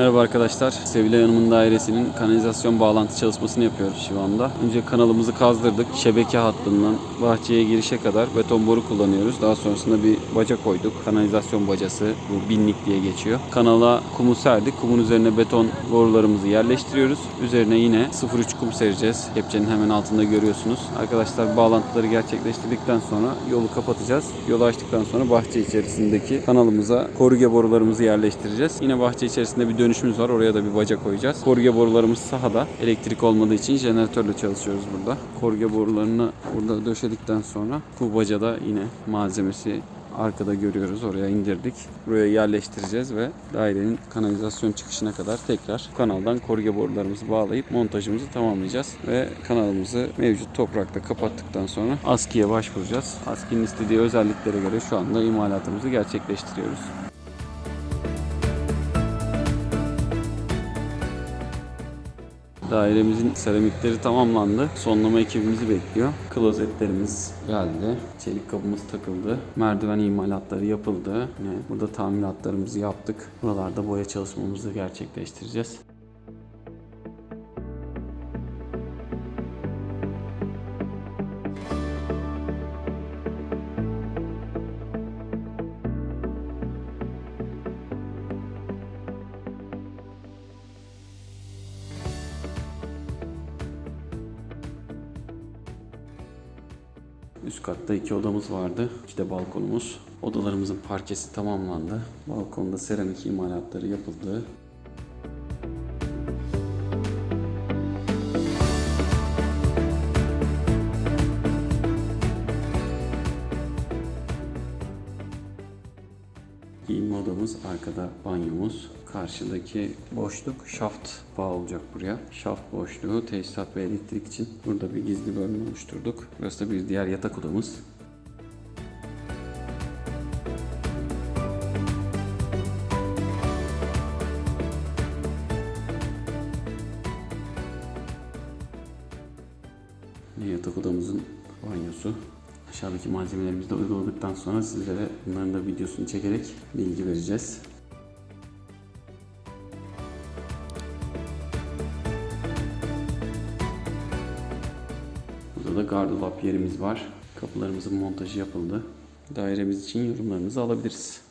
Merhaba arkadaşlar. Sevilay Hanım'ın dairesinin kanalizasyon bağlantı çalışmasını yapıyoruz şu anda. Önce kanalımızı kazdırdık. Şebeke hattından bahçeye girişe kadar beton boru kullanıyoruz. Daha sonrasında bir baca koyduk. Kanalizasyon bacası. Bu binlik diye geçiyor. Kanala kumu serdik. Kumun üzerine beton borularımızı yerleştiriyoruz. Üzerine yine 0.3 kum sereceğiz. Kepçenin hemen altında görüyorsunuz. Arkadaşlar bağlantıları gerçekleştirdikten sonra yolu kapatacağız. Yolu açtıktan sonra bahçe içerisindeki kanalımıza koruge borularımızı yerleştireceğiz. Yine bahçe içerisinde bir dönüşümüz var. Oraya da bir baca koyacağız. Koruge borularımız sahada. Elektrik olmadığı için jeneratörle çalışıyoruz burada. Koruge borularını burada döşedikten sonra bu bacada yine malzemesi arkada görüyoruz. Oraya indirdik. Buraya yerleştireceğiz ve dairenin kanalizasyon çıkışına kadar tekrar kanaldan koruge borularımızı bağlayıp montajımızı tamamlayacağız. Ve kanalımızı mevcut toprakta kapattıktan sonra ASKİ'ye başvuracağız. ASKİ'nin istediği özelliklere göre şu anda imalatımızı gerçekleştiriyoruz. Dairemizin seramikleri tamamlandı. Sonlama ekibimizi bekliyor. Klozetlerimiz geldi. Çelik kapımız takıldı. Merdiven imalatları yapıldı. Yine burada tamiratlarımızı yaptık. Buralarda boya çalışmamızı gerçekleştireceğiz. Üst katta iki odamız vardı. De balkonumuz. Odalarımızın parkesi tamamlandı. Balkonda seramik imalatları yapıldı. Giyinme odamız, arkada banyomuz. Karşıdaki boşluk şaft bağ olacak buraya. Şaft boşluğu tesisat ve elektrik için burada bir gizli bölme oluşturduk. Burası da bir diğer yatak odamız. Yatak odamızın banyosu. Aşağıdaki malzemelerimizi de uyguladıktan sonra sizlere bunların da videosunu çekerek bilgi vereceğiz. Burada da gardırop yerimiz var. Kapılarımızın montajı yapıldı. Dairemiz için yorumlarınızı alabiliriz.